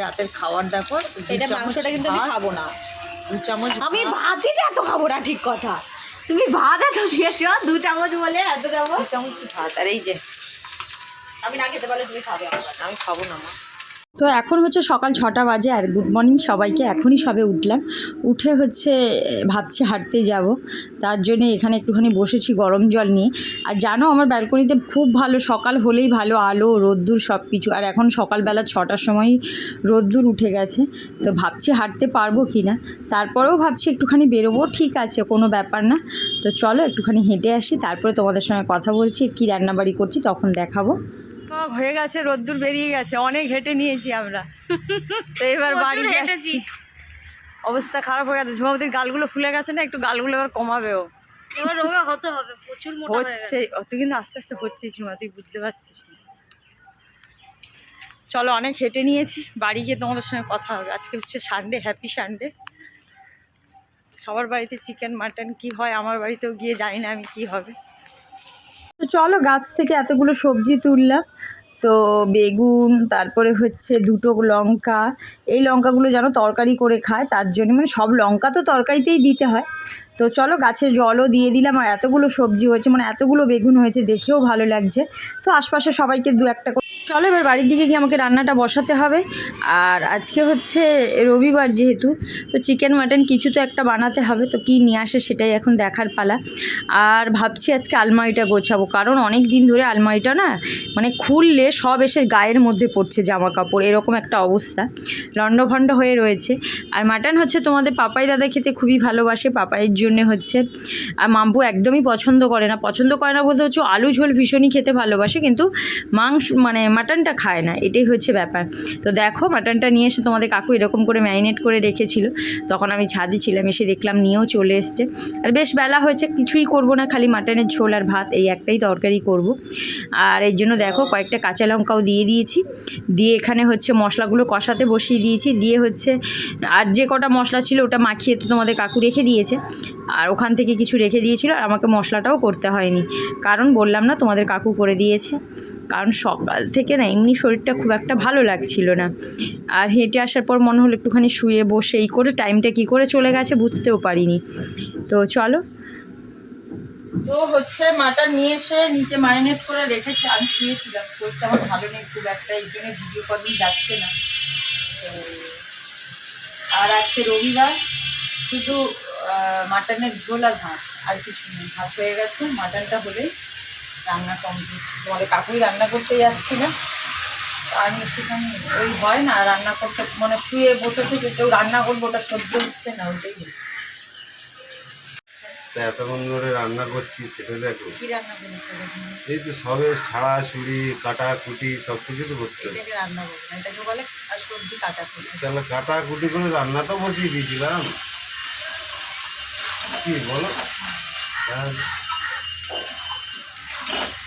রাতের খাবার দেখো এটা মাংসটা কিন্তু আমি খাব না। দু চামচ আমি ভাত, ভাতই তো এত খাব না ঠিক কথা। তুমি ভাত এত দিয়েছ দু চামচ বলে এত দু চামচ ভাত আর এই যে। আমি না খেতে পারলে তুমি খাবে আমি খাব না মা। তো এখন হচ্ছে সকাল ছটা বাজে আর গুড মর্নিং সবাইকে। এখনই সবে উঠলাম। উঠে হচ্ছে, ভাবছি হাঁটতে যাব। তার জন্য এখানে একটুখানি বসেছি গরম জল নিয়ে। আর জানো, আমার ব্যালকনিতে খুব ভালো, সকাল হলেই ভালো, আলো, রোদ্দুর সব কিছু আর এখন সকালবেলা ছটার সময় রোদ্দুর উঠে গেছে। তো ভাবছি হাঁটতে পারব কি না তারপরেও ভাবছি একটুখানি বেরোবো। ঠিক আছে, কোনো ব্যাপার না। তো চলো একটুখানি হেঁটে আসি। তারপরে তোমাদের সঙ্গে কথা বলছি, কী রান্নাবাড়ি করছি তখন দেখাবো। হয়ে গেছে রোদ্দুর বেরিয়ে গেছে অনেক হেঁটে নিয়েছি আমরা। তো এবার বাড়ি যাচ্ছি। অবস্থা খারাপ হয়ে গেছে। ঝুমাবতির গালগুলো ফুলে গেছে না একটু গালগুলো এবার কমাবেও এবার রোগা হতে হবে প্রচুর মোটা হচ্ছে তুই কিন্তু আস্তে আস্তে হচ্ছে ঝুমা তুই বুঝতে পারছিস না। চলো অনেক হেঁটে নিয়েছি। বাড়ি গিয়ে তোমাদের সঙ্গে কথা হবে। আজকে হচ্ছে সানডে হ্যাপি সানডে সবার বাড়িতে চিকেন মাটন কি হয় আমার বাড়িতেও গিয়ে জানি না আমি কি হবে। তো চলো গাছ থেকে এতগুলো সবজি তুললাম। তো বেগুন, তারপরে হচ্ছে দুটো লঙ্কা। এই লঙ্কাগুলো যেন তরকারি করে খায়, তার জন্য মানে সব লঙ্কা তো তরকারিতেই দিতে হয়। তো চলো গাছে জলও দিয়ে দিলাম আর এতগুলো সবজি হয়েছে মানে এতগুলো বেগুন হয়েছে, দেখেও ভালো লাগছে। তো আশপাশে সবাইকে দু একটা চলো এবার বাড়ির দিকে গিয়ে আমাকে রান্নাটা বসাতে হবে। আর আজকে হচ্ছে রবিবার যেহেতু, তো চিকেন, মাটন কিছু তো একটা বানাতে হবে, তো কি নিয়ে আসে সেটাই এখন দেখার পালা। আর ভাবছি আজকে আলমারিটা গোছাবো, কারণ অনেক দিন ধরে আলমারিটা না মানে খুললে সব এসে গায়ের মধ্যে পড়ছে জামা কাপড় এরকম একটা অবস্থা। লণ্ডভণ্ড হয়ে রয়েছে। আর মাটন হচ্ছে তোমাদের পাপাই দাদা খেতে খুবই ভালোবাসে, পাপাইয়ের জন্য হচ্ছে, আর মাম্পু একদমই পছন্দ করে না। পছন্দ করে না বলতে হচ্ছে আলু ঝোল ভীষণই খেতে ভালোবাসে, কিন্তু মাংস মানে মাটনটা খায় না, এটাই হচ্ছে ব্যাপার। তো দেখো মাটনটা নিয়ে এসে তোমাদের কাকু এরকম করে ম্যারিনেট করে রেখেছিল। তখন আমি ছাদে ছিলাম, এসে দেখলাম নিয়েও চলে এসছে। আর বেশ বেলা হয়েছে, কিছুই করব না, খালি মাটনের ঝোল আর ভাত, এই একটাই তরকারি করব। আর এর জন্য দেখো কয়েকটা কাঁচা লঙ্কাও দিয়ে দিয়েছি। দিয়ে এখানে হচ্ছে মশলাগুলো কষাতে বসিয়ে দিয়েছি। দিয়ে হচ্ছে, আর যে কটা মশলা ছিল ওটা মাখিয়ে তো তোমাদের কাকু রেখে দিয়েছে। আর ওখান থেকে কিছু রেখে দিয়েছিল আর আমাকে মশলাটাও করতে হয়নি। কারণ বললাম না, তোমাদের কাকু করে দিয়েছে। কারণ সকাল থেকে না এমনি শরীরটা খুব একটা ভালো লাগছিল না। আর হেঁটে আসার পর মনে হলো একটুখানি শুয়ে বসে এই করে টাইমটা কী করে চলে গেছে বুঝতেও পারিনি। তো চলো। তো হচ্ছে মাটা নিয়ে এসে নিচে ম্যারিনেট করে রেখেছে আমি শুয়েছিলাম। শরীরটা আমার ভালো নেই খুব একটা, এই জন্য ভিডিও কদিন যাচ্ছে না। আর আজকে রবিবার শুধু মাটনের ঝোল আর ভাত আর কিছু নেই। ভাত হয়ে গেছে মাটনটা হলেই রান্না কমপ্লিট তোমাদের কাকুই রান্না করতে যাচ্ছিল আমি একটুখানি ওই হয় না রান্না করতে মানে শুয়ে বসে থেকে কেউ রান্না করব ওটা সহ্য হচ্ছে না ওটাই হচ্ছে। তা এতক্ষণ ধরে রান্না করছি সেটা দেখো। কী রান্না এই তো সবে ছাড়া ছুরি কাটা কুটি সব কিছু তো করতে এটাকে রান্না করব না এটাকে বলে আর সবজি কাটা করব তাহলে কাটা কুটি করে রান্না তো বসিয়ে দিয়েছিলাম। কি বলো?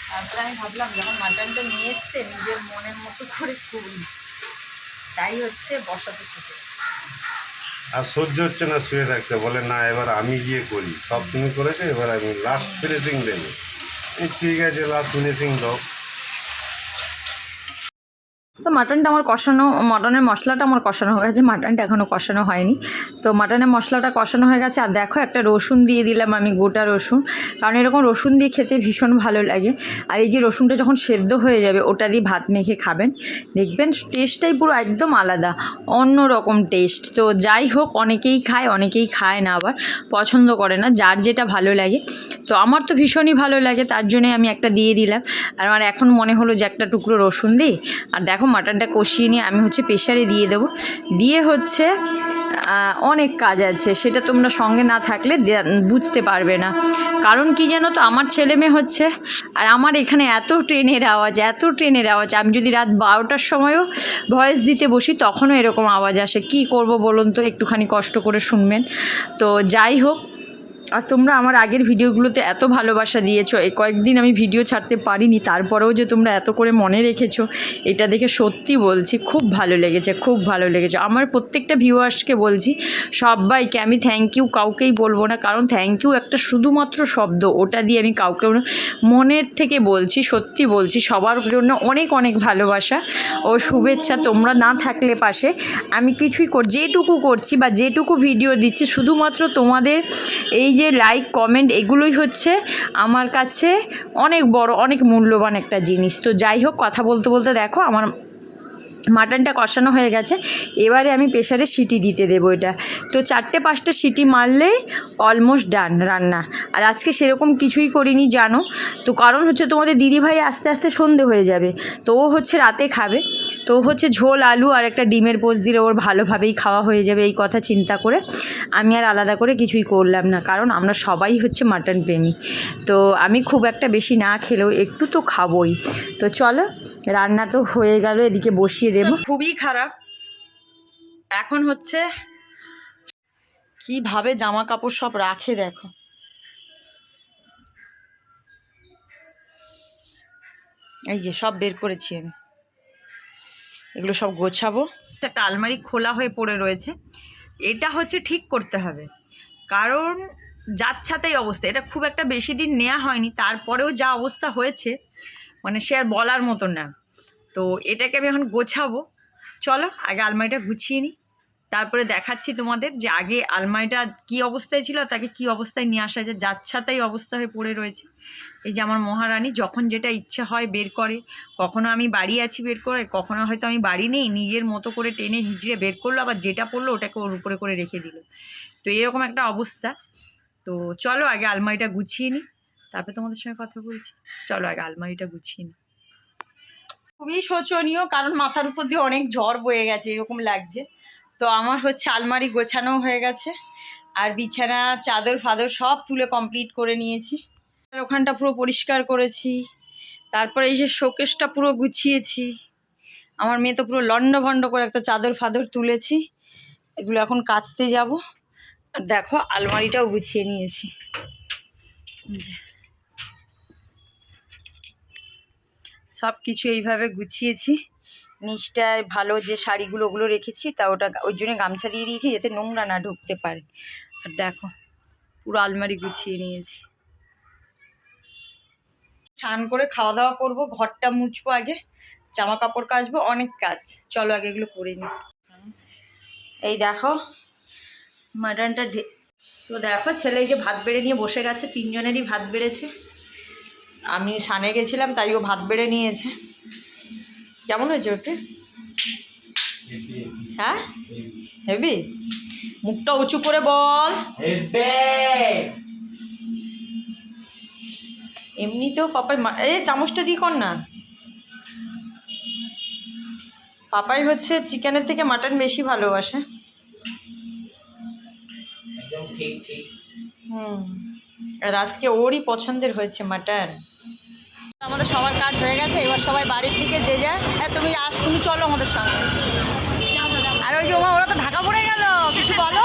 তারপরে আমি ভাবলাম যখন মাটনটা নিয়ে এসছে নিজের মনের মতো করে করি তাই হচ্ছে বসাতে ছোট। আর সহ্য হচ্ছে না শুয়ে থাকতে। বলে না এবার আমি গিয়ে করি। সব তুমি করেছ এবার আমি লাস্ট ফিনিশিং দেবো। ঠিক আছে লাস্ট ফিনিশিং দাও। তো মাটনটা আমার কষানো, মাটনের মশলাটা আমার কষানো হয়ে গেছে, মাটনটা এখনও কষানো হয়নি। তো মাটনের মশলাটা কষানো হয়ে গেছে, আর দেখো একটা রসুন দিয়ে দিলাম আমি, গোটা রসুন। কারণ এরকম রসুন দিয়ে খেতে ভীষণ ভালো লাগে। আর এই যে রসুনটা যখন সেদ্ধ হয়ে যাবে, ওটা দিয়ে ভাত মেখে খাবেন। দেখবেন টেস্টটাই পুরো একদম আলাদা অন্য রকম টেস্ট তো যাই হোক, অনেকেই খায় অনেকেই খায় না আবার, পছন্দ করে না, যার যেটা ভালো লাগে। তো আমার তো ভীষণই ভালো লাগে, তার জন্যে আমি একটা দিয়ে দিলাম। আর আমার এখন মনে হলো যে একটা টুকরো রসুন দিই। আর দেখো মাটনটা কষিয়ে নিয়ে আমি হচ্ছে প্রেশারে দিয়ে দেবো। দিয়ে হচ্ছে অনেক কাজ আছে, সেটা তোমরা সঙ্গে না থাকলে বুঝতে পারবে না। কারণ কি জানো তো, আমার ছেলে মেয়ে হচ্ছে, আর আমার এখানে এত ট্রেনের আওয়াজ, এত ট্রেনের আওয়াজ, আমি যদি রাত বারোটার সময়ও ভয়েস দিতে বসি, তখনও এরকম আওয়াজ আসে। কি করব বলুন তো, একটুখানি কষ্ট করে শুনবেন। তো যাই হোক আর তোমরা আমার আগের ভিডিওগুলোতে এত ভালোবাসা দিয়েছ। এই কয়েকদিন আমি ভিডিও ছাড়তে পারিনি, তারপরেও যে তোমরা এত করে মনে রেখেছো, এটা দেখে সত্যি বলছি, খুব ভালো লেগেছে, খুব ভালো লেগেছে। আমার প্রত্যেকটা ভিউয়ার্সকে বলছি, সবাইকে আমি থ্যাংক ইউ কাউকেই বলব না, কারণ থ্যাংক ইউ একটা শুধুমাত্র শব্দ, ওটা দিয়ে আমি কাউকে মনের থেকে বলছি, সত্যি বলছি, সবার জন্য অনেক অনেক ভালোবাসা ও শুভেচ্ছা তোমরা না থাকলে পাশে। আমি কিছুই কর যেটুকু করছি বা যেটুকু ভিডিও দিচ্ছি, শুধুমাত্র তোমাদের এই যে লাইক কমেন্ট এগুলোই হচ্ছে আমার কাছে অনেক বড়, অনেক মূল্যবান একটা জিনিস। তো যাই হোক, কথা বলতে বলতে দেখো, আমার মাটনটা কষানো হয়ে গেছে। এবারে আমি প্রেশারে সিটি দিতে দেবো এটা। তো চারটে পাঁচটা সিটি মারলেই অলমোস্ট ডান রান্না। আর আজকে সেরকম কিছুই করিনি, জানো? তো কারণ হচ্ছে তোমাদের দিদিভাই আস্তে আস্তে সন্ধে হয়ে যাবে। তো ও হচ্ছে রাতে খাবে। তো হচ্ছে ঝোল, আলু আর একটা ডিমের পোস্ট দিলে ওর ভালোভাবেই খাওয়া হয়ে যাবে এই কথা চিন্তা করে। আমি আর আলাদা করে কিছুই করলাম না, কারণ আমরা সবাই হচ্ছে মাটন প্রেমী। তো আমি খুব একটা বেশি না খেলেও একটু তো খাবোই। তো চলো, রান্না তো হয়ে গেল, এদিকে বসিয়ে দেব। খুবই খারাপ। এখন হচ্ছে কীভাবে জামা কাপড় সব রাখে দেখো। এই যে সব বের করেছি আমি। এগুলো সব গোছাবো। একটা আলমারি খোলা হয়ে পড়ে রয়েছে। এটা হচ্ছে ঠিক করতে হবে। কারণ যাচ্ছাতেই অবস্থা, এটা খুব একটা বেশি দিন নেওয়া হয়নি। তারপরেও যা অবস্থা হয়েছে মানে সে আর বলার মতন না। তো এটাকে আমি এখন গোছাবো। চলো, আগে আলমারিটা গুছিয়ে নিই। তারপরে দেখাচ্ছি তোমাদের যে আগে আলমারিটা কি অবস্থায় ছিল তাকে কি অবস্থায় নিয়ে আসা যায়। যাচ্ছাতাই অবস্থা হয়ে পড়ে রয়েছে। এই যে আমার মহারানী যখন যেটা ইচ্ছে হয় বের করে। কখনো আমি বাড়ি আছি বের করে, কখনো হয়তো আমি বাড়ি নেই, নিজের মতো করে টেনে হিজড়ে বের করল, আবার যেটা পড়ল ওটাকে ওর উপরে করে রেখে দিল। তো এরকম একটা অবস্থা। তো চলো, আগে আলমারিটা গুছিয়ে নিই। তারপরে তোমাদের সঙ্গে কথা বলছি। চলো, আগে আলমারিটা গুছিয়ে নিই। খুবই শোচনীয়, কারণ মাথার উপর দিয়ে অনেক ঝড় বয়ে গেছে, এরকম লাগছে। তো আমার হচ্ছে আলমারি গোছানো হয়ে গেছে, আর বিছানা, চাদর, ফাদর সব তুলে কমপ্লিট করে নিয়েছি। আর ওখানটা পুরো পরিষ্কার করেছি, তারপরে এই যে শোকেসটা পুরো গুছিয়েছি। আমার মেয়ে তো পুরো লন্ড ভন্ড করে একটা চাদর, ফাদর তুলেছি, এগুলো এখন কাচতে যাব। আর দেখো, আলমারিটাও গুছিয়ে নিয়েছি। সব কিছু এইভাবে গুছিয়েছি। নিচটায় ভালো যে শাড়িগুলো ওগুলো রেখেছি, তা ওটা ওই জন্য গামছা দিয়ে দিয়েছি যাতে নোংরা না ঢুকতে পারে। আর দেখো, পুরো আলমারি গুছিয়ে নিয়েছি। স্নান করে খাওয়া দাওয়া করব, ঘরটা মুছবো আগে জামা কাপড় কাচবো, অনেক কাজ। চলো আগে এগুলো করে নিই এই দেখো, মাটনটা ঢে তো দেখো, ছেলে এই যে ভাত বেড়ে নিয়ে বসে গেছে, তিনজনেরই ভাত বেড়েছে। আমি সানে গেছিলাম তাই ও ভাত বেড়ে নিয়েছে। কেমন হয়েছে ওকে? হ্যাঁ? হেবি মুখটা উঁচু করে বল। এমনিতেও পাপাই এই চামচটা দিয়ে কর না। পাপাই হচ্ছে চিকেনের থেকে মাটন বেশি ভালোবাসে। হুম। আর আজকে ওরই পছন্দের হয়েছে মাটন। আমাদের সবার কাজ হয়ে গেছে, এবার সবাই বাড়ির দিকে যে যায়। হ্যাঁ তুমি আস, তুমি চলো আমাদের সঙ্গে। আর ওই যে ওরা তো ঢাকা পড়ে গেল, কিছু বলো?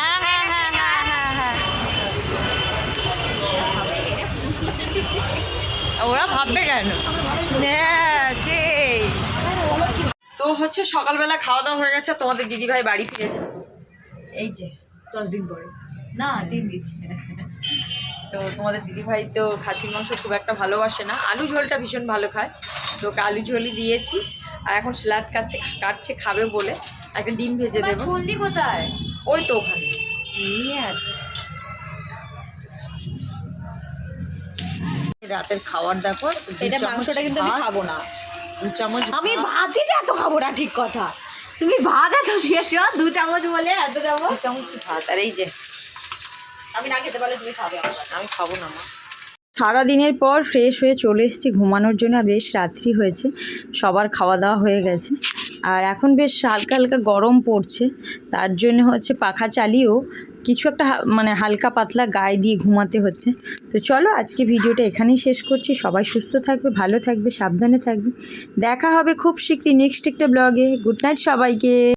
হ্যাঁ হ্যাঁ হ্যাঁ ওরা ভাববে কেন? সেই। তো হচ্ছে সকালবেলা খাওয়া দাওয়া হয়ে গেছে, তোমাদের দিদিভাই বাড়ি ফিরেছে। এই যে, দশ দিন পরে। না, তিন দিন। তো তোমাদের দিদিভাই তো খাসির মাংস খুব একটা ভালোবাসে না। আলু ঝোলটা ভীষণ ভালো খায়। তো ওকে আলু ঝোলই দিয়েছি। আর এখন স্যালাড কাটছে কাটছে খাবে বলে। একটা ডিম ভেজে দেবো। ছুললি কোথায়? ওই তো ওখানে। রাতের খাবার দেখো এটা মাংসটা কিন্তু আমি খাব না। দু চামচ আমি ভাত, ভাতই তো এত খাব না ঠিক কথা। তুমি ভাত এত দিয়েছ দু চামচ বলে এত যাব দু চামচ ভাত। আর এই যে আমি না খেতে পারলে তুমি খাবে আমি খাব না মা। সারাদিনের পর ফ্রেশ হয়ে চলে এসেছি ঘুমানোর জন্য আর বেশ রাত্রি হয়েছে সবার খাওয়া দাওয়া হয়ে গেছে। আর এখন বেশ হালকা হালকা গরম পড়ছে তার জন্য হচ্ছে পাখা চালিয়েও কিছু একটা মানে হালকা পাতলা গায়ে দিয়ে ঘুমাতে হচ্ছে। তো চলো আজকে ভিডিওটা এখানেই শেষ করছি। সবাই সুস্থ থাকবে ভালো থাকবে সাবধানে থাকবে। দেখা হবে খুব শীঘ্রই নেক্সট একটা ব্লগে গুড নাইট সবাইকে।